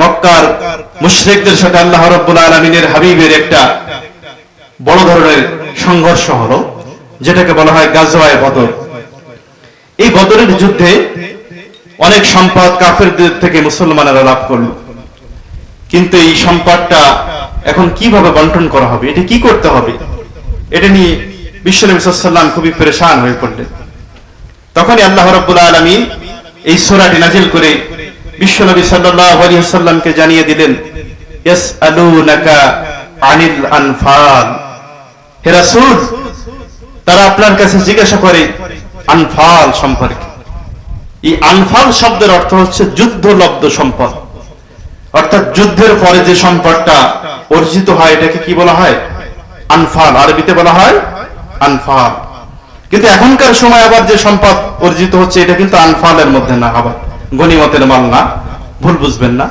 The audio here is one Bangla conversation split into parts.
মক্কার মুশরিকদের সাথে আল্লাহ রব্বুল আলমিনের হাবিবের একটা বড় ধরনের সংঘর্ষ হলো, যেটাকে বলা হয় গাজওয়ায় বদর। এই বদরের যুদ্ধে অনেক সম্পদ কাফেরদের থেকে মুসলমানেরা লাভ করল। কিন্তু এই সম্পদটা এখন কীভাবে বন্টন করা হবে, এটা কি করতে হবে, এটা নিয়ে সাল্লাম খুবই পরেশান হয়ে পড়লেন। তখনই আল্লাহ রব্বুল আলমী এই সোরাটি নাজিল করে বিশ্বনবী সাল্লাল্লাহু জানিয়ে দিলেন তারা আপনার কাছে জিজ্ঞাসা করে, আনফাল সম্পর্কে? এই আনফাল শব্দের অর্থ হচ্ছে সম্পদ। অর্থাৎ যুদ্ধের পরে যে সম্পদটা অর্জিত হয়, এটাকে কি বলা হয়? আনফাল। আরবিতে বলা হয় আনফাল। কিন্তু এখনকার সময় আবার যে সম্পদ অর্জিত হচ্ছে, এটা কিন্তু আনফালের মধ্যে না আবার। গনিমতের মাল না ভুল বুঝবেন না।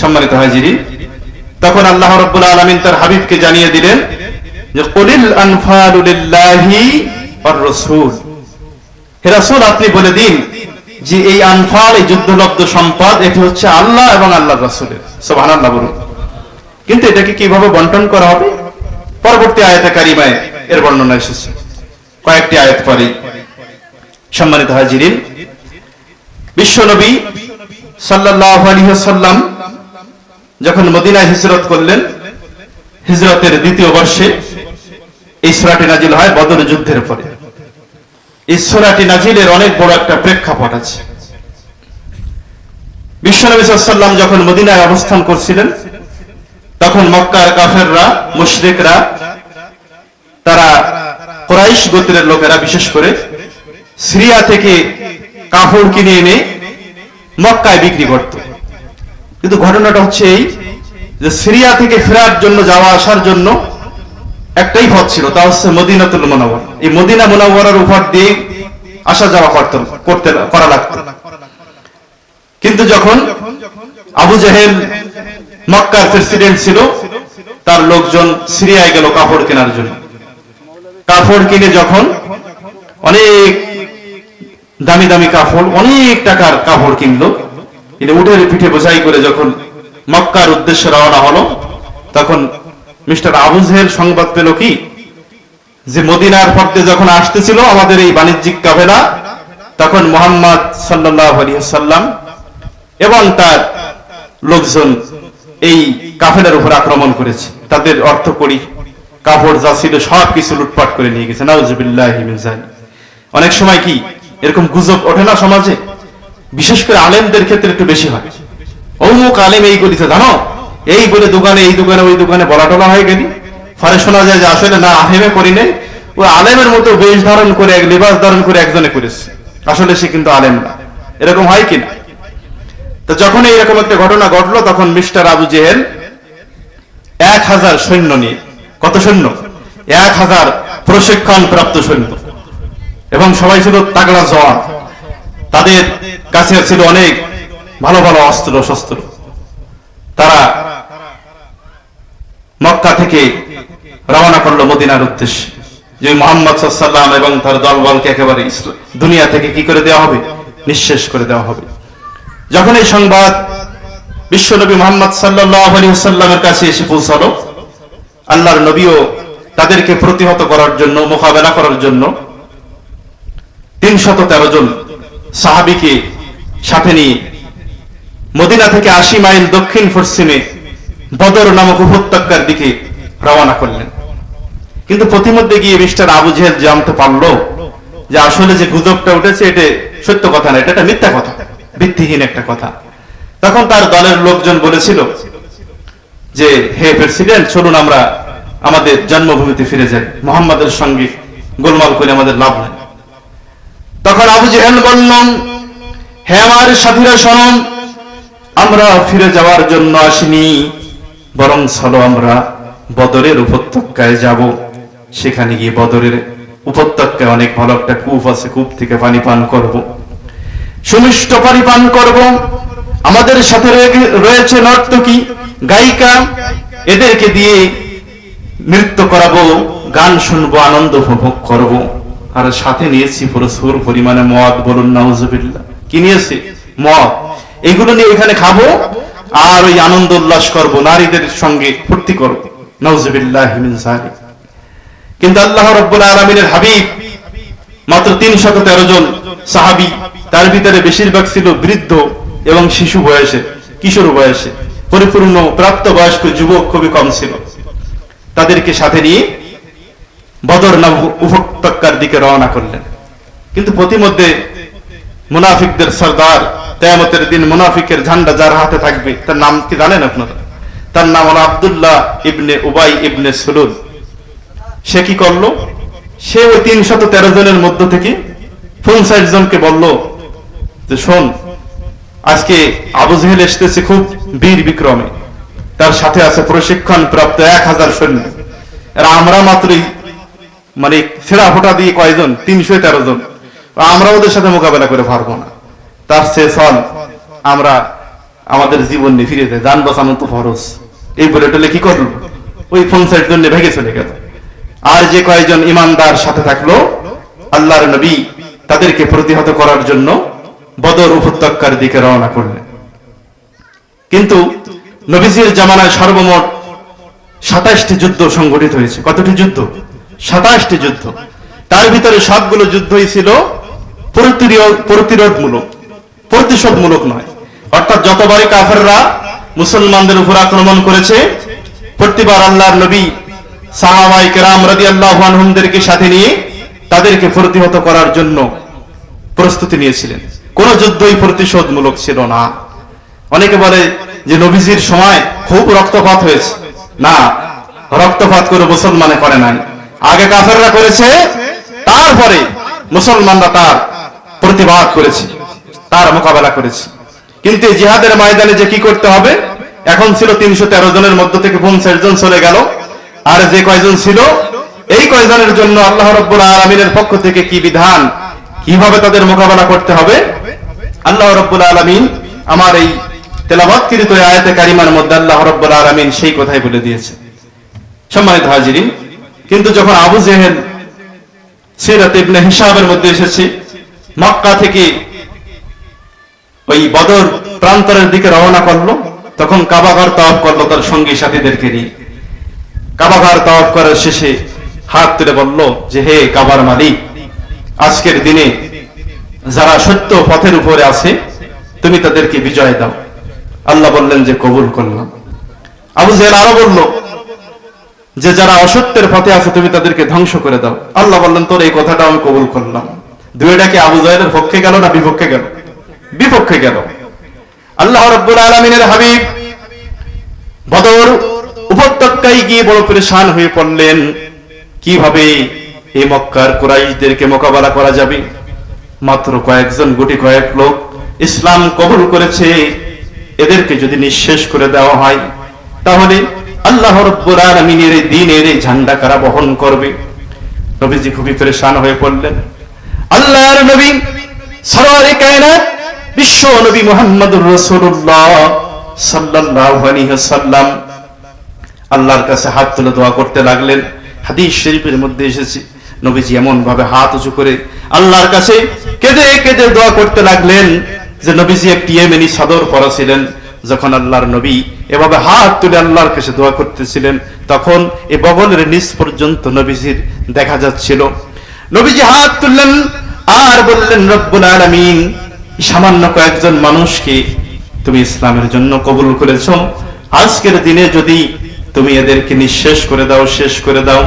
সম্মানিত হাজিরি, তখন আল্লাহ রব্বুল আলমিন তার হাবিবকে জানিয়ে দিলেন যে কলিল আনফালু লিল্লাহি ওয়ার হে রাসূল, আপনি বলে দিন যে, এই আনফাল, এই যুদ্ধলব্ধ সম্পদ, এটি হচ্ছে আল্লাহ এবং আল্লাহর রাসূলের। সুবহানাল্লাহ বলুন। কিন্তু এটাকে কীভাবে বন্টন করা হবে? পরবর্তী আয়াতে কারিমায় এর বর্ণনা এসেছে। কয়েকটি আয়াত পরে সম্মানিত হাজিরিন বিশ্বনবী সাল্লাল্লাহু আলাইহি ওয়াসাল্লাম যখন মদিনায় হিজরত করলেন, হিজরতের দ্বিতীয় বর্ষে এই সূরাটি নাজিল হয় বদর যুদ্ধের পরে। এই সূরাটি নাজিলের অনেক বড় একটা প্রেক্ষাপট আছে। বিশ্বনবী সাল্লাম যখন মদিনায় অবস্থান করছিলেন, তখন মক্কার কাফেররা, মুশরিকরা, তারা কোরাইশ গোত্রের লোকেরা, বিশেষ করে সিরিয়া থেকে কাপড় কিনে এনে মক্কায় বিক্রি করত। কিন্তু ঘটনাটা হচ্ছে এই যে সিরিয়া থেকে ফেরার জন্য, যাওয়া আসার জন্য একটাই পথ ছিল, তা হচ্ছে মদিনাতুল মোনাওয়ার। এই মদিনা মোনাওয়ারের উপর দিয়ে আসা যাওয়া করতে করতে করা লাগতো। কিন্তু যখন আবু জাহেল মক্কার প্রেসিডেন্ট ছিল, তার লোকজন সিরিয়ায় গেল কাপড় কেনার জন্য। কাপড় কিনে যখন অনেক দামি দামি কাপড় অনেক টাকার কাপড় কিনলো। কিন্তু উঠের পিঠে বোঝাই করে যখন মক্কার উদ্দেশ্যে রওনা হলো, তখন মিস্টার আবু জেহেল সংবাদ পেল কি? যে মদিনার পথে যখন আসতেছিল আমাদের এই বাণিজ্যিক কাফেলা, তখন মোহাম্মদ সাল্লাম এবং তার লোকজন এই কাফেলার উপর আক্রমণ করেছে। তাদের অর্থ করি কাপড় যা ছিল সব কিছু লুটপাট করে নিয়ে গেছে। নাউজুবিল্লাহি অনেক সময় কি এরকম গুজব ওঠে না সমাজে? বিশেষ করে আলেমদের ক্ষেত্রে একটু বেশি হয়। অমুক আলেম এই করেছে জানো? এই বলে দোকানে, এই দোকানে, ওই দোকানে বলা টলা হয়ে গেলি। ফলে শোনা যায় যে আসলে না আহেমে করি নাই। ও আলেমের মতো বেশ ধারণ করে, এক লিবাস ধারণ করে একজনে করেছে। আসলে সে কিন্তু আলেম না। এরকম হয় কিনা? তো যখন এইরকম একটা ঘটনা ঘটলো, তখন মিস্টার আবু জেহেল এক হাজার সৈন্য নিয়ে, কত সৈন্য? এক হাজার প্রশিক্ষণ প্রাপ্ত সৈন্য। এবং সবাই ছিল তাগড়া জওয়ান। তাদের কাছে ছিল অনেক ভালো ভালো অস্ত্র শস্ত্র। তারা মক্কা থেকে রওনা করল মদিনার উদ্দেশ্যে। যে মোহাম্মদ সাল্লাম এবং তার দলবলকে একেবারে দুনিয়া থেকে কি করে দেওয়া হবে? নিঃশেষ করে দেওয়া হবে। যখন এই সংবাদ বিশ্বনবী মোহাম্মদ সাল্লামের কাছে এসে পৌঁছালো, আল্লাহর নবীও তাদেরকে প্রতিহত করার জন্য, মোকাবেলা করার জন্য তিনশত তেরো জন সাহাবিকে সাথে নিয়ে মদিনা থেকে আশি মাইল দক্ষিণ পশ্চিমে বদর নামক উপত্যকার দিকে রওনা করলেন। কিন্তু প্রতিমধ্যে গিয়ে মিস্টার আবু জেহেল জানতে পারল যে আসলে যে গুজবটা উঠেছে, এটা সত্য কথা না, এটা একটা মিথ্যা কথা, ভিত্তিহীন একটা কথা। তখন তার দলের লোকজন বলেছিল যে, হে প্রেসিডেন্ট, চলুন আমরা আমাদের জন্মভূমিতে ফিরে যাই। মোহাম্মদের সঙ্গে গোলমাল করে আমাদের লাভ নাই। তখন আবু জেহেল বললাম হে আমার সাথীরা শোনন আমরা ফিরে যাওয়ার জন্য আসিনি, বরং চলো আমরা বদরের উপত্যকায় যাব। সেখানে গিয়ে বদরের উপত্যকায় অনেক ভালো একটা কূপ আছে, কূপ থেকে পানি পান করব। সুমিষ্ট পানি পান করব। আমাদের সাথে রয়ে- রয়েছে নর্তকী, গায়িকা। এদেরকে দিয়ে নৃত্য করাবো, গান শুনব, আনন্দ উপভোগ করব। আর সাথে নিয়েছি প্রচুর পরিমাণে মদ, বলুন নাউজুবিল্লাহ। কি নিয়েছি? মদ। এগুলো নিয়ে এখানে খাব আর ওই আনন্দ উল্লাস করব, নারীদের সঙ্গে ফুর্তি করব। কিন্তু আল্লাহ আলমিনের হাবিব মাত্র তেরো জন সাহাবি, তার ভিতরে বেশিরভাগ ছিল বৃদ্ধ এবং শিশু বয়সে, কিশোর বয়সে। পরিপূর্ণ প্রাপ্ত বয়স্ক যুবক খুবই কম ছিল। তাদেরকে সাথে নিয়ে বদর নাম উপত্যকার দিকে রওনা করলেন। কিন্তু প্রতিমধ্যে মুনাফিকদের সর্দার তেয়ামতের দিন মুনাফিকের ঝান্ডা যার হাতে থাকবে, তার নাম কি জানেন আপনারা? তার নাম হলো আব্দুল্লাহ ইবনে উবাই ইবনে সুলুল। সে কি করল? সে ওই তিনশত তেরো জনের মধ্য থেকে পঞ্চাশ জনকে বলল যে, শোন, আজকে আবু জেহেল এসতেছে খুব বীর বিক্রমে। তার সাথে আছে প্রশিক্ষণ প্রাপ্ত এক হাজার সৈন্য। আমরা মাত্রই মানে ছেঁড়া ফোটা দিয়ে কয়জন? তিনশো তেরো জন। আমরা ওদের সাথে মোকাবেলা করে পারব না। তার সে চল, আমরা আমাদের জীবন নিয়ে ফিরে যাই। যান বাঁচানো তো ফরজ। এই বলে টলে কি করল? ওই পঞ্চাশ জন্য ভেঙে চলে গেল। আর যে কয়েকজন ইমানদার সাথে থাকল, আল্লাহর নবী তাদেরকে প্রতিহত করার জন্য বদর উপত্যকার দিকে রওনা করলেন। কিন্তু নবীজির জামানায় সর্বমোট সাতাশটি যুদ্ধ সংগঠিত হয়েছে। কতটি যুদ্ধ? সাতাশটি যুদ্ধ। তার ভিতরে সবগুলো যুদ্ধই ছিল প্রতিরোধমূলক, প্রতিশোধমূলক নয়। অর্থাৎ যতবারই কাফেররা মুসলমানদের উপর আক্রমণ করেছে, প্রতিবার আল্লাহর নবী সাহাবাই কেরাম রাদি আল্লাহ সাথে নিয়ে তাদেরকে প্রতিহত করার জন্য প্রস্তুতি নিয়েছিলেন। কোন যুদ্ধই প্রতিশোধমূলক ছিল না। অনেকে বলে যে নবীজির সময় খুব রক্তপাত হয়েছে। না, রক্তপাত করে মুসলমানে করে নাই। আগে কাফেররা করেছে, তারপরে মুসলমানরা তার প্রতিবাদ করেছে, তার মোকাবেলা করেছে। কিন্তু জিহাদের ময়দানে যে কি করতে হবে? এখন ছিল তিনশো তেরো জনের মধ্য থেকে পঞ্চাশ জন চলে গেল। আর যে কয়জন ছিল, এই কয়জনের জন্য আল্লাহ রব্বুল আলমিনের পক্ষ থেকে কি বিধান, কীভাবে তাদের মোকাবেলা করতে হবে? আল্লাহ রব্বুল আলমিন আমার এই তেলাবাতকৃত এই আয়াতে কারিমার মধ্যে আল্লাহ রব্বুল আলমিন সেই কথাই বলে দিয়েছে সম্মানিত হাজিরিন কিন্তু যখন আবু জেহেল সিরাত ইবনে হিসাবের মধ্যে এসেছে, মক্কা থেকে ওই বদর প্রান্তরের দিকে রওনা করল, তখন কাবাঘর তওয়াফ করল তার সঙ্গী সাথীদেরকে নিয়ে। কাবাঘর তওয়াফ করার শেষে হাত তুলে বলল যে, হে কাবার মালিক, আজকের দিনে যারা সত্য পথের উপরে আছে, তুমি তাদেরকে বিজয় দাও। আল্লাহ বললেন যে, কবুল করলাম। আবু জেহেল আরও বলল যে যারা অসত্যের পথে আছে, তুমি তাদেরকে ধ্বংস করে দাও। আল্লাহ বললেন, তোর এই কথাটা আমি কবুল করলাম। দুইটা কি আবু জাহেলের পক্ষে গেল না বিপক্ষে গেল? বিপক্ষে গেল। আল্লাহ রব্বুল আলমিনের হাবিব বদর উপত্যকায় গিয়ে বড় পরেশান হয়ে পড়লেন। কীভাবে এই মক্কার কুরাইশদেরকে মোকাবেলা করা যাবে? মাত্র কয়েকজন গুটি কয়েক লোক ইসলাম কবুল করেছে। এদেরকে যদি নিঃশেষ করে দেওয়া হয়, তাহলে আল্লাহ রব্বুল আলমিনের এই দিনের এই ঝান্ডা কারা বহন করবে? নবীজি খুবই পরেশান হয়ে পড়লেন। আল্লাহর নবী সরওয়ারে কায়নাত বিশ্ব নবী মুহাম্মদুর রাসূলুল্লাহ সাল্লাল্লাহু ওয়াসাল্লাম আল্লাহর কাছে হাত তুলে দোয়া করতে লাগলেন। হাদিস শরীফের মধ্যে এসেছে, নবীজি এমন ভাবে হাত উঁচু করে আল্লাহর কাছে কেঁদে কেঁদে দোয়া করতে লাগলেন যে নবীজি একটি ইয়েমেনি সদর পরা ছিলেন যখন আল্লাহর নবী এভাবে হাত তুলে আল্লাহর কাছে দোয়া করতেছিলেন, তখন এ বগলের নিচ পর্যন্ত নবীজির দেখা যাচ্ছিল। নবীজি হাত তুললেন আর বললেন, রব্বুল আলামিন, সামান্য কয়েকজন মানুষকে তুমি ইসলামের জন্য কবুল করেছ। আজকের দিনে যদি তুমি এদেরকে নিঃশেষ করে দাও, শেষ করে দাও,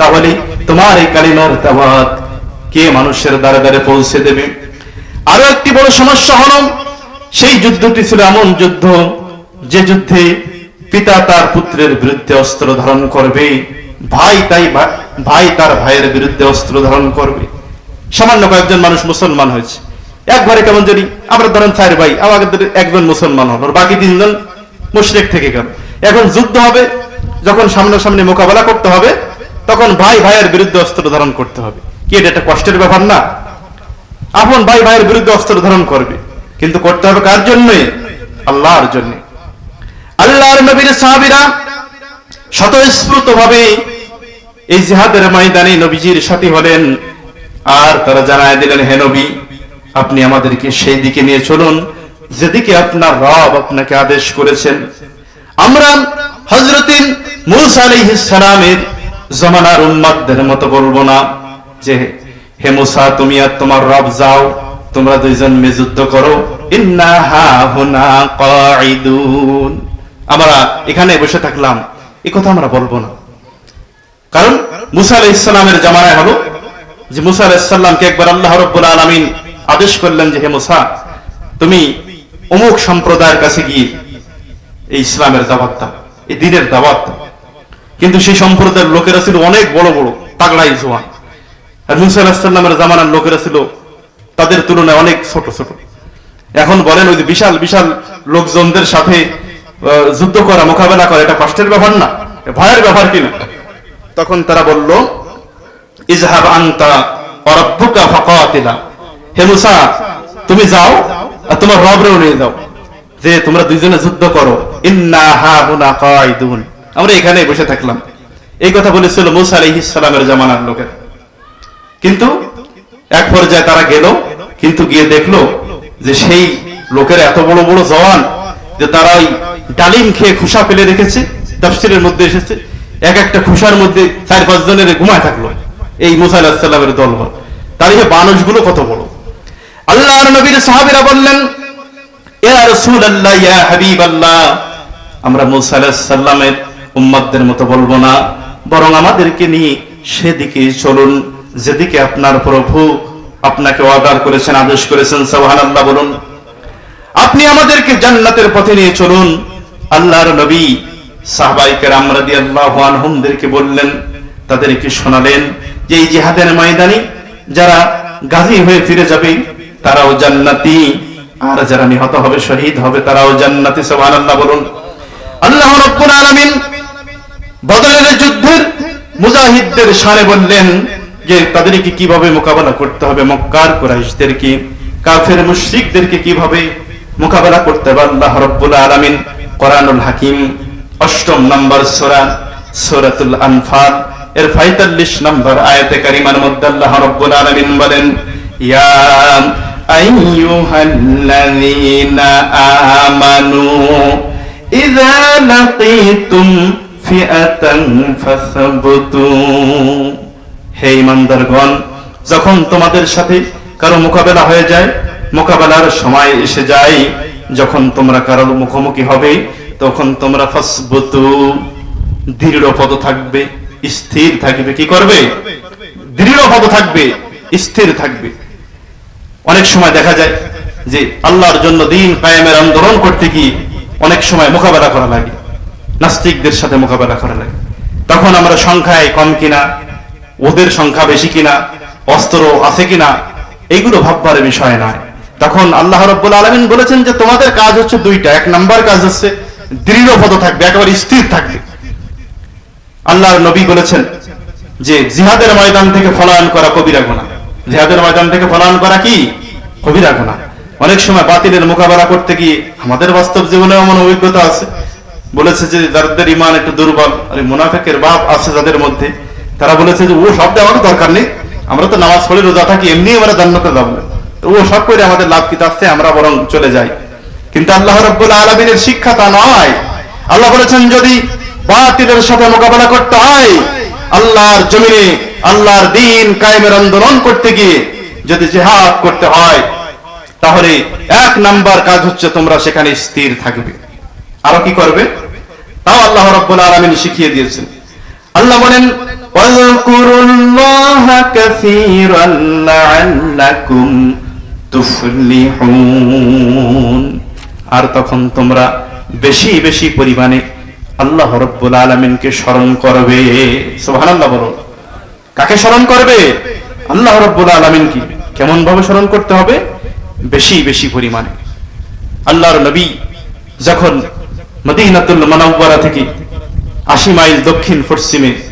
তাহলে তোমার এই কালিমার দাওয়াত কে মানুষের দ্বারে দ্বারে পৌঁছে দেবে? আরও একটি বড় সমস্যা হলো সেই যুদ্ধটি ছিল এমন যুদ্ধ যে যুদ্ধে পিতা তার পুত্রের বিরুদ্ধে অস্ত্র ধারণ করবে, ভাই তাই ভাই তার ভাইয়ের বিরুদ্ধে অস্ত্র ধারণ করবে। সামান্য কয়েকজন মানুষ মুসলমান হয়েছে। এক ঘরে কেমন যদি আমরা ধরেন চার ভাই আমাদের একজন মুসলমান হলো বাকি তিনজন মুশরিক থেকে গেল। এখন যুদ্ধ হবে, যখন সামনাসামনি মোকাবেলা করতে হবে, তখন ভাই ভাইয়ের বিরুদ্ধে অস্ত্র ধারণ করতে হবে। কি এটা একটা কষ্টের ব্যাপার না? আপন ভাই ভাইয়ের বিরুদ্ধে অস্ত্র ধারণ করবে। কিন্তু করতে হবে কার জন্য? আল্লাহর জন্য। আল্লাহর নবীর সাহাবীরা স্বতঃস্ফূর্ত ভাবে এই জিহাদের ময়দানে নবীজির সাথী হলেন। আর তারা জানায় দিলেন, হে নবী, আপনি আমাদেরকে সেই দিকে নিয়ে চলুন, যেদিকে আপনার রব আপনাকে আদেশ করেছেন। আমরা হজরতিন মুসা সালামের জমানার উম্মাদদের মতো বলব না যে, হে মুসা, তুমি আর তোমার রব যাও তোমরা দুইজন মে যুদ্ধ করো। আমরা এখানে বসে থাকলাম। এই কথা আমরা বলব না। কারণ মুসা আলাইহিস সালামের জামানায় হলো যে মুসা আলাইহিস সালামকে একবার আল্লাহ রাব্বুল আলামিন আদেশ করলেন যে, হে মুসা, তুমি অমুক সম্প্রদায়ের কাছে গিয়ে এই ইসলামের দাওয়াত দাও, এই দিনের দাওয়াত কিন্তু সেই সম্প্রদায়ের লোকেরা ছিল অনেক বড় বড়, তাগড়াই জোয়ান। আর মুসা আলাহিসাল্লামের জামানার লোকেরা ছিল তাদের তুলনায় অনেক ছোট ছোট। এখন বলেন ওই বিশাল বিশাল লোকজনদের সাথে যুদ্ধ করা, মোকাবেলা করা, এটা কষ্টের ব্যাপার না ভয়ের ব্যাপার কিনা? তখন তারা বলল, ইজহাব আনতা অরব্বুকা ফাকাতিলা। হে মুসা, তুমি যাও আর তোমার রবরেও নিয়ে যাও। যে তোমরা দুইজনে যুদ্ধ করো, ইন্না হা হুনা কাইদুন আমরা এখানে বসে থাকলাম। এই কথা বলেছিল মুসা আলাইহিস সালামের জামানার লোকের। কিন্তু এক পর্যায়ে তারা গেল কিন্তু গিয়ে দেখল যে সেই লোকের এত বড় বড় জওয়ান যে তারা ডালিম খেয়ে খুশা ফেলে রেখেছে, তাফসিরের মধ্যে এসেছে। এক একটা খুশার মধ্যে চার পাঁচ জনের ঘুমায় থাকল এই মুসা আলাহিসাল্লামের দলবল। তার এই মানুষগুলো কত বড়। আল্লাহর নবীর সাহাবীরা বললেন হাবিবাল্লাহ। আমরা মুসা আলাইহিস সালামের উম্মতদের মতো বলব না, বরং আমাদেরকে নিয়ে সেদিকে চলুন, যেদিকে আপনার প্রভু আপনাকে অর্ডার করেছেন, আদেশ করেছেন, সুবহানাল্লাহ বলুন। আপনি আমাদেরকে জান্নাতের পথে নিয়ে চলুন। আল্লাহর নবী সাহবাইকে রামরাদি আল্লাহ আনহুমদেরকে বললেন, তাদেরকে শোনালেন যে এই জিহাদের ময়দানে যারা গাজী হয়ে ফিরে যাবে, তারাও জান্নাতি। আর যারা নিহত হবে, শহীদ হবে, তারাও জান্নাতি, সুবহানাল্লাহ বলুন। আল্লাহ রাব্বুল আলমিন বদরের যুদ্ধের মুজাহিদদের সানে বললেন যে তাদেরকে কীভাবে মোকাবেলা করতে হবে, মক্কার কুরাইশদেরকে, কাফের মুশরিকদেরকে কীভাবে মোকাবেলা করতে হবে, আল্লাহ রাব্বুল আলামিন কোরআনুল হাকিম অষ্টম নম্বর সোরা, সোরাতুল আনফাল, এর 45 নম্বর আয়াতে কারিমার মধ্যে আল্লাহ রাব্বুল আলামিন বলেন, ইয়া আইয়ুহাল্লাযীনা আমানু হে ইমানদারগণ, যখন তোমাদের সাথে কারও মোকাবেলা হয়ে যায়, মোকাবেলার সময় এসে যায়, যখন তোমরা কারও মুখোমুখি হবে, তখন তোমরা ফাসবুতু, দৃঢ় পদ থাকবে, স্থির থাকবে, কি করবে? দৃঢ় পদ থাকবে, স্থির থাকবে। অনেক সময় দেখা যায় যে আল্লাহর জন্য দিন কায়েমের আন্দোলন করতে গিয়ে অনেক সময় মোকাবেলা করা লাগে, নাস্তিকদের সাথে মোকাবেলা করা লাগে। তখন আমরা সংখ্যায় কম কিনা ওদের সংখ্যা বেশি কিনা, অস্ত্র আছে কিনা এইগুলো ভাববার বিষয় নয়। তখন আল্লাহ রব্বুল আলমিন বলেছেন যে, তোমাদের কাজ হচ্ছে দুইটা। এক নাম্বার কাজ হচ্ছে দৃঢ়পদ থাকবে, একেবারে স্থির থাকবে। আল্লাহর নবী বলেছেন যে, জিহাদের ময়দান থেকে ফলায়ন করা কবিরা গুণা জিহাদের ময়দান থেকে ফলায়ন করা কি? কবিরা গুণা অনেক সময় বাতিলের মোকাবেলা করতে গিয়ে আমাদের বাস্তব জীবনে এমন অভিজ্ঞতা আছে। বলেছে যে, যাদের ইমান একটু দুর্বল এই মুনাফেকের বাপ আছে যাদের মধ্যে তারা বলেছে যে, ও সব দেওয়ার দরকার নেই। আমরা তো নামাজ পড়ে রোজা থাকি এমনি আমরা জান্নাতে যাব। ও সব করে আমাদের লাভ কিতা আসছে আমরা বরং চলে যাই। কিন্তু আল্লাহ রব্বুল আলমিনের শিক্ষা তা নয়। আল্লাহ বলেছেন, যদি বাতিলের সাথে মোকাবেলা করতে হয়, আল্লাহর জমিনে আল্লাহর দিন কায়েমের আন্দোলন করতে গিয়ে যদি জেহাদ করতে হয়, তাহলে এক নাম্বার কাজ হচ্ছে তোমরা সেখানে স্থির থাকবে। আরও কি করবে? তাও আল্লাহ রব্বুল আলামিন শিখিয়ে দিয়েছেন। আল্লাহ বলেন ওয়াজকুরুল্লাহ কাসীরান লাআল্লাকুম তুফলিহুন আর তখন তোমরা বেশি বেশি পরিমাণে আল্লাহ রব্বুল আলামিনকে স্মরণ করবে। সুবহানাল্লাহ বলো। কাকে স্মরণ করবে? আল্লাহ রব্বুল আলামিন কি কেমন ভাবে স্মরণ করতে হবে? বেশি বেশি পরিমাণে। আল্লাহর নবী যখন মদিনাতুল মানওয়ারা থেকে আশি মাইল দক্ষিণ পশ্চিমে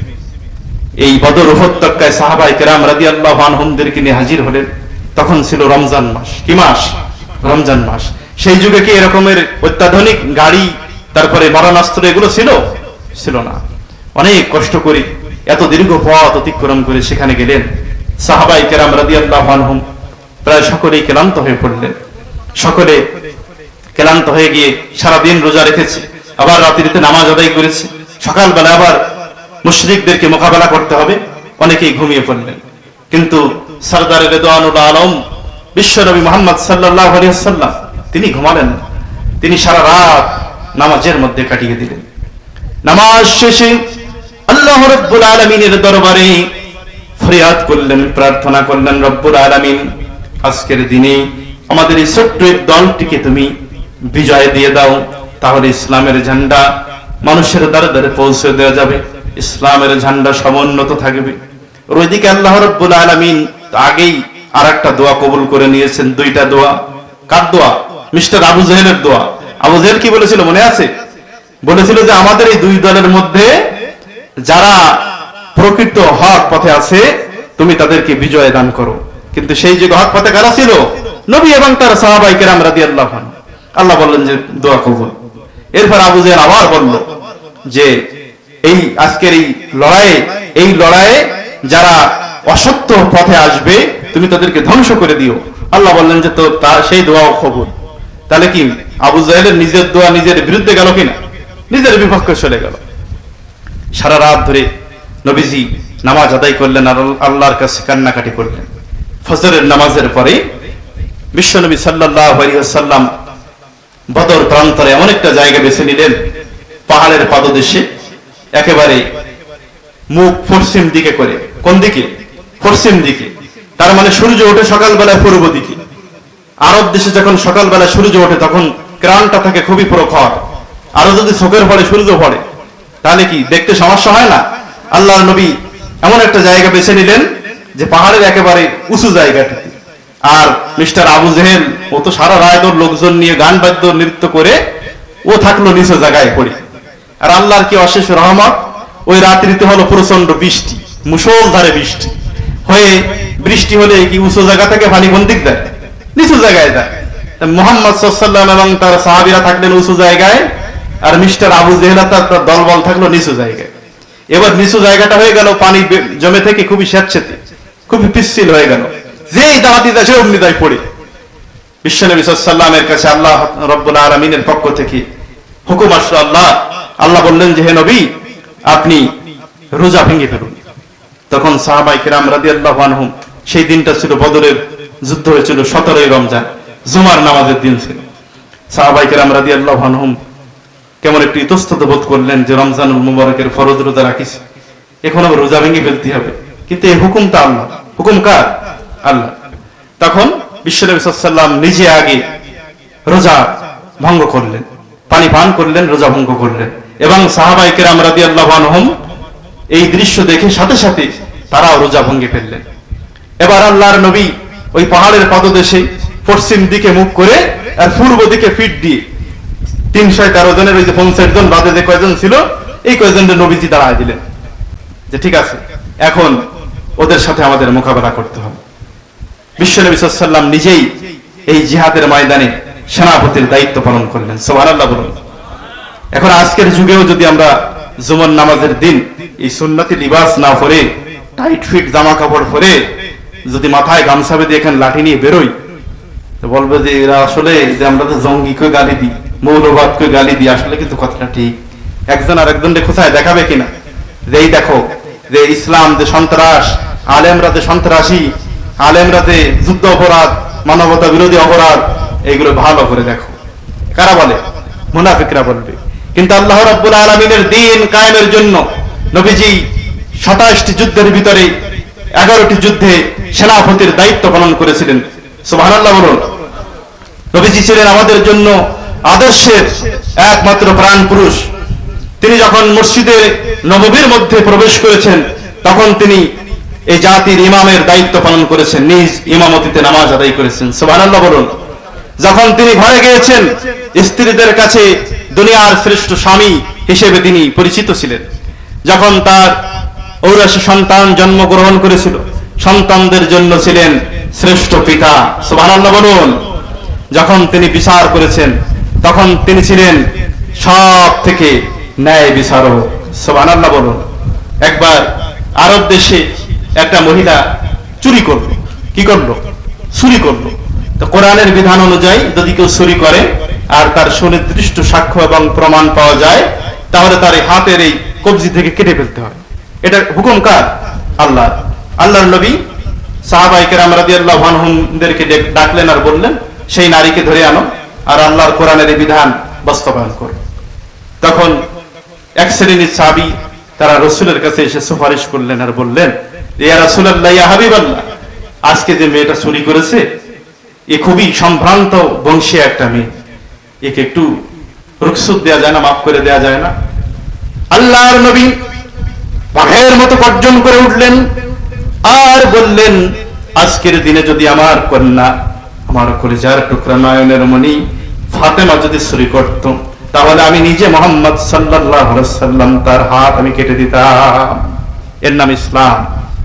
এই বদর উপত্যকায় সাহাবাই কেরাম রাদি আল্লাহ নিয়ে হাজির হলেন। তখন ছিল রমজান মাস। কি মাস? রমজান মাস। সেই যুগে কি এরকমের অত্যাধুনিক গাড়ি, তারপরে মারণাস্ত্র এগুলো ছিল? ছিল না। অনেক কষ্ট করে এত দীর্ঘ পথ অতিক্রম করে সেখানে গেলেন। সাহাবাই কেরাম আনহম প্রায় সকলেই ক্লান্ত হয়ে পড়লেন। সকলে ক্লান্ত হয়ে গিয়ে সারাদিন রোজা রেখেছে। আবার রাত্রিতে নামাজ আদায় করেছে। সকালবেলা আবার মুশরিকদেরকে মোকাবেলা করতে হবে। অনেকেই ঘুমিয়ে পড়লেন। কিন্তু সরদার রেদওয়ানুল আলম বিশ্বনবী মোহাম্মদ সাল্লাহ আলিয়াল্লাম তিনি ঘুমালেন। তিনি সারা রাত নামাজের মধ্যে কাটিয়ে দিলেন। নামাজ শেষে আল্লাহ রব্বুল আলমিনের দরবারে ফরিয়াদ করলেন, প্রার্থনা করলেন, রব্বুল আলমিন, আজকের দিনে আমাদের এই ছোট্ট দলটিকে তুমি বিজয় দিয়ে দাও। তাহলে ইসলামের ঝান্ডা মানুষের দ্বারে দ্বারে পৌঁছে দেওয়া যাবে। ইসলামের ঝান্ডা সমুন্নত থাকবে। আর ওইদিকে আল্লাহ রব্বুল আলমিন আগেই আর একটা দোয়া কবুল করে নিয়েছেন, দুইটা দোয়া। কার দোয়া? মিস্টার আবু জহেলের দোয়া। আবু জহেল কি বলেছিল, মনে আছে? বলেছিল যে আমাদের এই দুই দলের মধ্যে যারা প্রকৃত হক পথে আছে, তুমি তাদেরকে বিজয় দান করো। কিন্তু সেই যুগে হক পথে কারা ছিল? নবী এবং তার সাহাবাই কেরাম রাদি আল্লাহ আল্লাহ বললেন যে, দোয়া কবুল। এরপর আবু জেহেল আবার বলল যে এই আজকের এই লড়াইয়ে এই লড়াইয়ে যারা অসত্য পথে আসবে, তুমি তাদেরকে ধ্বংস করে দিও। আল্লাহ বললেন যে, তো তার সেই দোয়াও কবুল। তাহলে কি, আবু জাহেলের নিজের দোয়া নিজের বিরুদ্ধে গেল কিনা? নিজের বিপক্ষে চলে গেল। সারা রাত ধরে নবীজি নামাজ আদায় করলেন আর আল্লাহর কাছে কান্নাকাটি করলেন। ফজরের নামাজের পরে বিশ্বনবী সাল্লাহ বদর প্রান্তরে এমন একটা জায়গা বেছে নিলেন, পাহাড়ের পাদদেশে। একেবারে মুখ পশ্চিম দিকে করে। কোন দিকে? পশ্চিম দিকে। তার মানে সূর্য ওঠে সকালবেলায় পূর্ব দিকে। আরব দেশে যখন সকালবেলা সূর্য ওঠে, তখন ক্রাণটা থাকে খুবই প্রখর। আরও যদি চোখের পরে সূর্য পড়ে, তাহলে কি দেখতে সমস্যা হয় না? আল্লাহ নবী এমন একটা জায়গা বেছে নিলেন যে পাহাড়ের একেবারে উঁচু জায়গাটিতে। আর মিস্টার আবু জেহেল ও তো সারা রায় লোকজন নিয়ে গান বাদ্য নৃত্য করে ও থাকল নিচু জায়গায় পড়ে। আর আল্লাহর কি অশেষ রহমত? ওই রাত্রিতে হলো প্রচণ্ড বৃষ্টি মুসলধারে বৃষ্টি। হয়ে বৃষ্টি হলে কি উঁচু জায়গা থেকে? পানি দেয়? নিচু জায়গায় দেয়। মোহাম্মদ সাল্লাম এবং তার সাহাবিরা থাকলেন উঁচু জায়গায়, আর মিস্টার আবু তার দলবল থাকল নিচু জায়গায়। এবার নিচু জায়গাটা হয়ে গেল, পানি জমে থেকে খুবই খুবই পিচ্ছিল হয়ে গেল। যেই দাঁড়াতে দেয়, সে অমনি দায় পড়ে সাল্লামের কাছে আল্লাহ রব্বুল আলমিনের পক্ষ থেকে হুকুম আসলো আল্লাহ। আল্লাহ বললেন যে, হে নবী, আপনি রোজা ভেঙে ফেলুন। তখন সাহাবাই কিরাম রাদি আল্লাহ আনহুম, সেই দিনটা ছিল বদরের যুদ্ধ হয়েছিল, সতেরোই রমজান, জুমার নামাজের দিন ছিল। সাহাবাই কিরাম রাদি আল্লাহ আনহুম কেমন একটু ইতস্তত বোধ করলেন যে, রমজানুল মুবারকের ফরজ রোজা রাখিস এখন আবার রোজা ভেঙে ফেলতে হবে। কিন্তু এই হুকুমটা আল্লাহ। হুকুম কার? আল্লাহ। তখন বিশ্বনবী সাল্লাম নিজে আগে রোজা ভঙ্গ করলেন। পানি পান করলেন, রোজা ভঙ্গ করলেন। এবং সাহাবাই কেরাম রাদি আল্লাহ এই দৃশ্য দেখে সাথে সাথে তারাও রোজা ভঙ্গে ফেললেন। এবার আল্লাহর নবী ওই পাহাড়ের পাদদেশে পশ্চিম দিকে মুখ করে আর পূর্ব দিকে ফিট দিয়ে তিনশো তেরো জনের ওই যে পঞ্চাশ জন বাদে যে কয়জন ছিল, এই কয়জনের নবীজি দাঁড়ায় দিলেন। যে ঠিক আছে, এখন ওদের সাথে আমাদের মোকাবেলা করতে হবে। বিশ্বনবী সাল্লাম নিজেই এই জিহাদের ময়দানে সেনাপতির দায়িত্ব পালন করলেন। সোহান আল্লাহ বলুন। এখন আজকের যুগেও যদি আমরা জুমন নামাজের দিন এই সুন্নতি লিবাস না পরে টাইট ফিট জামা কাপড় পরে, যদি মাথায় গামছা বেঁধে এখানে লাঠি নিয়ে বেরোই বলবে যে এরা আসলে যে আমরা তো জঙ্গিকে গালি দিই মৌলবাদকে গালি দিই, আসলে কিন্তু কথাটা ঠিক। একজন আর একজনকে খোঁচায় দেখাবে কিনা? যে এই দেখো, যে ইসলাম যে সন্ত্রাস, আলেমরা যে সন্ত্রাসী, আলেমরা যে যুদ্ধ অপরাধ, মানবতা বিরোধী অপরাধ এইগুলো ভালো করে দেখো। কারা বলে? মুনাফিকরা বলবে। কিন্তু আল্লাহ রাব্বুল আলমিনের দিন কায়েমের জন্য নবীজি সাতাশটি যুদ্ধের ভিতরে এগারোটি যুদ্ধে সেনাপতির দায়িত্ব পালন করেছিলেন। সুবহানাল্লাহ বলুন। নবীজি ছিলেন আমাদের জন্য আদর্শের একমাত্র প্রাণ পুরুষ। তিনি যখন মসজিদে নববীর মধ্যে প্রবেশ করেছেন, তখন তিনি এই জাতির ইমামের দায়িত্ব পালন করেছেন। নিজ ইমামতিতে নামাজ আদায় করেছেন। সুবহানাল্লাহ বলুন। যখন তিনি ঘরে গিয়েছেন, স্ত্রীদের কাছে দুনিয়ার শ্রেষ্ঠ স্বামী হিসেবে তিনি পরিচিত ছিলেন। যখন তার ঔরাসী সন্তান জন্মগ্রহণ করেছিল, সন্তানদের জন্য ছিলেন শ্রেষ্ঠ পিতা। সুবহানাল্লাহ বলুন। যখন তিনি বিচার করেছেন, তখন তিনি ছিলেন সব থেকে ন্যায় বিচারক। সুবহানাল্লাহ বলুন। একবার আরব দেশে একটা মহিলা চুরি করল, কি করল? চুরি করল। তো কোরআনের বিধান অনুযায়ী যদি কেউ চুরি করে আর তার সুনির্দিষ্ট সাক্ষ্য এবং প্রমাণ পাওয়া যায়, তাহলে তার এই হাতের এই কবজি থেকে কেটে ফেলতে হয়। এটা হুকুম কার? আল্লাহ আল্লাহর নবী সাহাবাইকের ডাকলেন আর বললেন, সেই নারীকে ধরে আনো আর আল্লাহর কোরআনের এই বিধান বাস্তবায়ন করো। তখন এক শ্রেণির সাহাবী তারা রসুলের কাছে এসে সুপারিশ করলেন আর বললেন, ইয়া রাসূলুল্লাহ ইয়া হাবিবাল্লাহ, আজকে যে মেয়েটা চুরি করেছে এ খুবই সম্ভ্রান্ত বংশী একটা মেয়ে। একে একটু রুকসুদ দেওয়া যায় না, মাফ করে দেওয়া যায় না। আল্লাহর নবী বাঘের মতো গর্জন করে উঠলেন, আর বললেন, আজকের দিনে যদি আমার কন্যা আমার কলিজার টুকরা নয়নের মণি ফাতেমা যদি চুরি করত, তাহলে আমি নিজে মোহাম্মদ আলাইহি সাল্লাম তার হাত আমি কেটে দিতাম। এর নাম ইসলাম।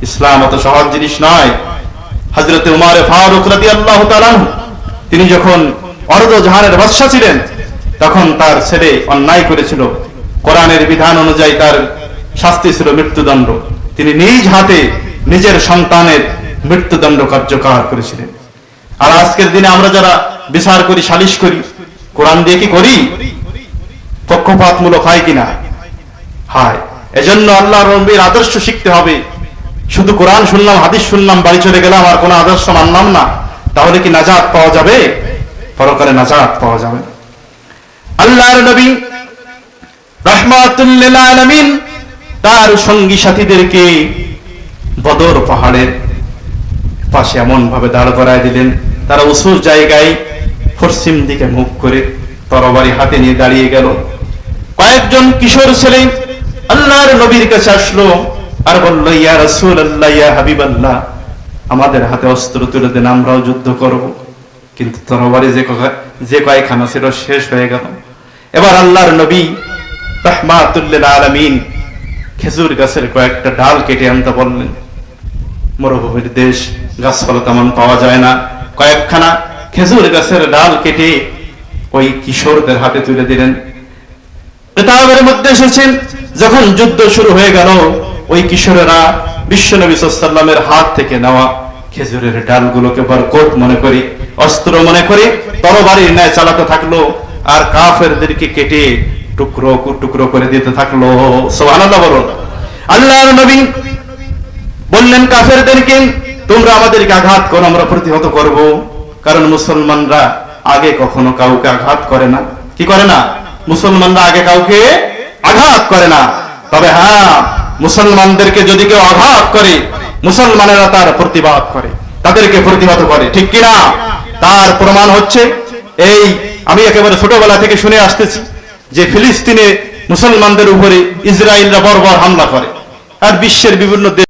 ইসলাম অত সহজ জিনিস নয়। হযরতে উমর ফারুক তাআলা আনহু, তিনি যখন অর্ধ জাহানের বাদশা ছিলেন তখন তার ছেলে অন্যায় করেছিল। কোরআনের বিধান অনুযায়ী তার শাস্তি ছিল মৃত্যুদণ্ড। তিনি নিজ হাতে নিজের সন্তানের মৃত্যুদণ্ড কার্যকর করেছিলেন। আর আজকের দিনে আমরা যারা বিচার করি সালিশ করি কোরআন দিয়ে কি করি? পক্ষপাতমূলক হয় কিনা? হয়। এজন্য আল্লাহ রবির আদর্শ শিখতে হবে। শুধু কোরআন শুনলাম, হাদিস শুনলাম, বাড়ি চলে গেলাম, আর কোন আদর্শ মানলাম না। তাহলে কি নাজাত পাওয়া যাবে? পরকালে নাজাত পাওয়া যাবে। আল্লাহর নবী রহমাতুল্লিল তার সঙ্গী সাথীদেরকে বদর পাহাড়ের পাশে এমন ভাবে দাঁড় করায় দিলেন। তারা উঁচু জায়গায় পশ্চিম দিকে মুখ করে তরবারি হাতে নিয়ে দাঁড়িয়ে গেল। কয়েকজন কিশোর ছেলে আল্লাহর নবীর কাছে আসলো। আর বলল, ইয়া রাসূল আল্লাহ ইয়া হাবিব আল্লাহ আমাদের হাতে অস্ত্র তুলে দেন, আমরাও যুদ্ধ করব। কিন্তু তরবারি যে যে কয়েকখানা ছিল শেষ হয়ে গেল। এবার আল্লাহর নবী রহমাতুল্লিল আলামিন খেজুর গাছের কয়েকটা ডাল কেটে আনতে বললেন, মরুভূমির দেশ, গাছপালা তেমন পাওয়া যায় না। কয়েকখানা খেজুর গাছের ডাল কেটে ওই কিশোরদের হাতে তুলে দিলেন। কিতাবের মধ্যে এসেছেন, যখন যুদ্ধ শুরু হয়ে গেল ওই কিশোরেরা বিশ্বনবী সাল্লামের হাত থেকে নেওয়া খেজুরের ডালগুলোকে বরকত মনে করে, অস্ত্র মনে করে তরবারির ন্যায় চালাতে থাকল, আর কাফেরদেরকে কেটে টুকরো টুকরো করে দিতে থাকল। সুবহানাল্লাহ বলুন। আল্লাহর নবী বললেন কাফেরদেরকে, তোমরা আমাদেরকে আঘাত করো, আমরা প্রতিহত করব। কারণ মুসলমানরা আগে কখনো কাউকে আঘাত করে না। কি করে না? মুসলমানরা আগে কাউকে আঘাত করে না। তবে হ্যাঁ মুসলমানদেরকে যদি কেউ আঘাত করে, মুসলমানেরা তার প্রতিবাদ করে। তাদেরকে প্রতিবাদ করে, ঠিক কিনা? তার প্রমাণ হচ্ছে, এই আমি একেবারে ছোটবেলা থেকে শুনে আসতেছি যে ফিলিস্তিনে মুসলমানদের উপরে ইসরায়েলরা বর্বর হামলা করে। আর বিশ্বের বিভিন্ন দেশ